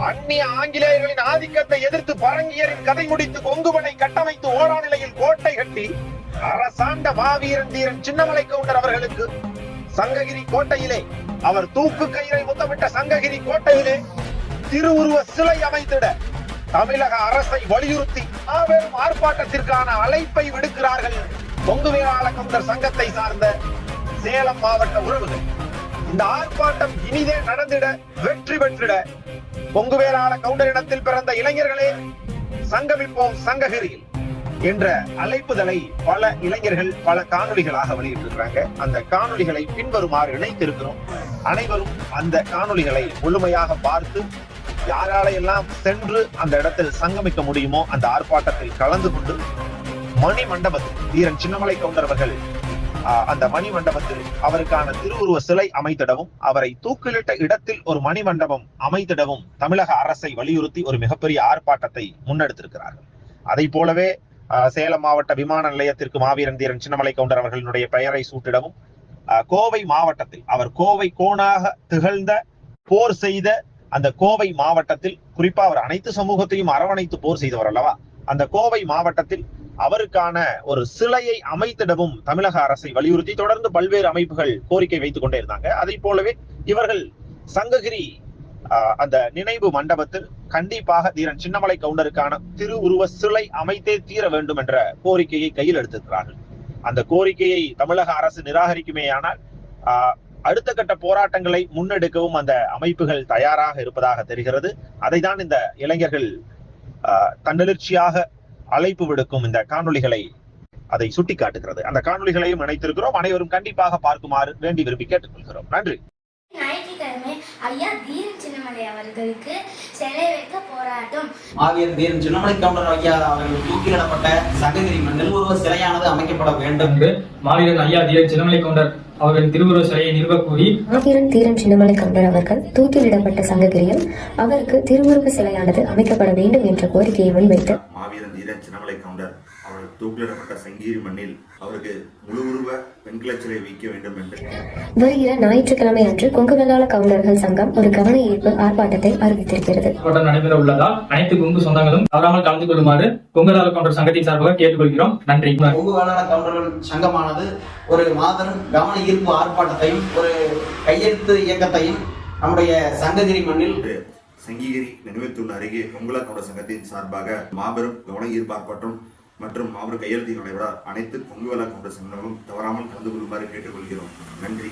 அந்நிய ஆங்கிலேயர்களின் ஆதிக்கத்தை எதிர்த்து பரங்கியரின் கதை முடித்து கொங்குமனை கட்டமைத்து ஓரா நிலையில் கோட்டை கட்டி அரசாண்ட மாவீரன் தீரன் சின்னமலை கவுண்டர் அவர்களுக்கு சங்ககிரி கோட்டையிலே அவர் தூக்கு கயிறை முத்தமிட்ட சங்ககிரி கோட்டையிலே திருவுருவ சிலை அமைத்திட தமிழக அரசை வலியுறுத்தி மாபெரும் ஆர்ப்பாட்டத்திற்கான அழைப்பை விடுக்கிறார்கள் கொங்கு வேளாள சங்கத்தை சார்ந்த சேலம் மாவட்ட உறவுகள். இந்த ஆர்ப்பாட்டம் இனிதே நடந்திட வெற்றி பெற்றிட கொங்கு கவுண்டர் இனத்தில் பிறந்த இளைஞர்களே சங்கமிப்போம் சங்ககிரியில் என்ற அழைப்புதலை பல இளைஞர்கள் பல காணொளிகளாக வெளியிட்டிருக்கிறாங்க. அந்த காணொலிகளை பின்வருமாறு இணைத்திருக்கிறோம். அனைவரும் அந்த காணொளிகளை முழுமையாக பார்த்து யாராலையெல்லாம் சென்று அந்த இடத்தில் சங்கமிக்க முடியுமோ அந்த ஆர்ப்பாட்டத்தில் கலந்து கொண்டு மணி மண்டபத்தில் வீரன் சின்னமலை கவுண்டர் அவர்கள் அந்த மணிமண்டபத்தில் அவருக்கான திருவுருவ சிலை அமைத்திடவும் அவரை தூக்கிலிட்ட இடத்தில் ஒரு மணி மண்டபம் அமைத்திடவும் தமிழக அரசை வலியுறுத்தி ஒரு மிகப்பெரிய ஆர்ப்பாட்டத்தை முன்னெடுத்திருக்கிறார்கள். அதை போலவே சேலம் மாவட்ட விமான நிலையத்திற்கு மாவீரன் தீரன் சின்னமலை கவுண்டர் அவர்களுடைய பெயரை சூட்டிடவும் கோவை மாவட்டத்தில் அவர் கோவை கோணாக திகழ்ந்த போர் செய்த அந்த கோவை மாவட்டத்தில் குறிப்பா அவர் அனைத்து சமூகத்தையும் அரவணைத்து போர் செய்தவர் அல்லவா? அந்த கோவை மாவட்டத்தில் அவருக்கான ஒரு சிலையை அமைத்திடவும் தமிழக அரசை வலியுறுத்தி தொடர்ந்து பல்வேறு அமைப்புகள் கோரிக்கை வைத்துக் கொண்டே இருந்தாங்க. அதை போலவே இவர்கள் சங்ககிரி ஆஹ், அந்த நினைவு மண்டபத்தில் கண்டிப்பாக தீரன் சின்னமலை கவுண்டருக்கான திருவுருவ சிலை அமைத்தே தீர வேண்டும் என்ற கோரிக்கையை கையில் எடுத்திருக்கிறார்கள். அந்த கோரிக்கையை தமிழக அரசு நிராகரிக்குமேயானால் அடுத்த கட்ட போராட்டங்களை முன்னெடுக்கவும் அந்த அமைப்புகள் தயாராக இருப்பதாக தெரிகிறது. அதைதான் இந்த இளைஞர்கள் ஆஹ், தன்னெழுச்சியாக அழைப்பு விடுக்கும் இந்த காணொளிகளை அதை சுட்டிக்காட்டுகிறது. அந்த காணொளிகளையும் இணைத்திருக்கிறோம். அனைவரும் கண்டிப்பாக பார்க்குமாறு வேண்டி விரும்பி கேட்டுக்கொள்கிறோம். நன்றி. ஞாயிற்றுக்கிழமை ஐயா தீரன் சின்னமலை அவர்களுக்கு சிலை வைக்க போராட்டம். மாவீரன் வீரன் சின்னமலை கவுண்டர் ஐயா அவர்கள் தூக்கிலிடப்பட்ட மண்ணில் சிலையானது அமைக்கப்பட வேண்டும் என்று மாவீரன் ஐயா தீரன் சின்னமலை கவுண்டர் அவர்களின் திருவுருவ சிலையை நிறுவக் கோரி மாவீரன் தீரன் சின்னமலை கவுண்டர் அவர்கள் தூக்கிலிடப்பட்ட சங்ககிரியில் அவருக்கு திருவுருவ சிலையானது அமைக்கப்பட வேண்டும் என்ற கோரிக்கையை முன்வைத்து மாவீரன் தீரன் சின்னமலை கவுண்டர் அவர்கள் தூக்கிலிடப்பட்ட சங்கீரி மண்ணில் அவருக்கு முழு உருவ வெண்கல சிலை வைக்க வேண்டும் என்று. வருகிற ஞாயிற்றுக்கிழமை அன்று கொங்கு வெள்ளாள கவுண்டர்கள் சங்கம் ஒரு கவன ஈர்ப்பு ஆர்ப்பாட்டத்தை அறிவித்திருக்கிறது. போராட்டம் நடைபெற உள்ளதால் அனைத்து கொங்கு சொந்தங்களும் தவறாமல் கலந்து கொள்ளுமாறு கொங்குதார கவுண்டர் சங்கத்தின் சார்பாக கேட்டுக்கொள்கிறோம். நன்றி. கொங்கு வேளாண் கவுண்டர்கள் சங்கமானது ஒரு மாபெரும் கவன ஈர்ப்பு ஆர்ப்பாட்டத்தையும் ஒரு கையெழுத்து இயக்கத்தையும் நம்முடைய சங்ககிரி மண்ணில் சங்ககிரி நினைவுத்தூண் அருகே பொங்கலா கவுண்டர் சங்கத்தின் சார்பாக மாபெரும் கவன ஈர்ப்பு ஆர்ப்பாட்டம் மற்றும் அவர் கையெழுத்து நடைபெற அனைத்து பொங்குவலா கொண்ட சங்கங்களும் தவறாமல் கலந்து கொள்ளுமாறு கேட்டுக்கொள்கிறோம். நன்றி.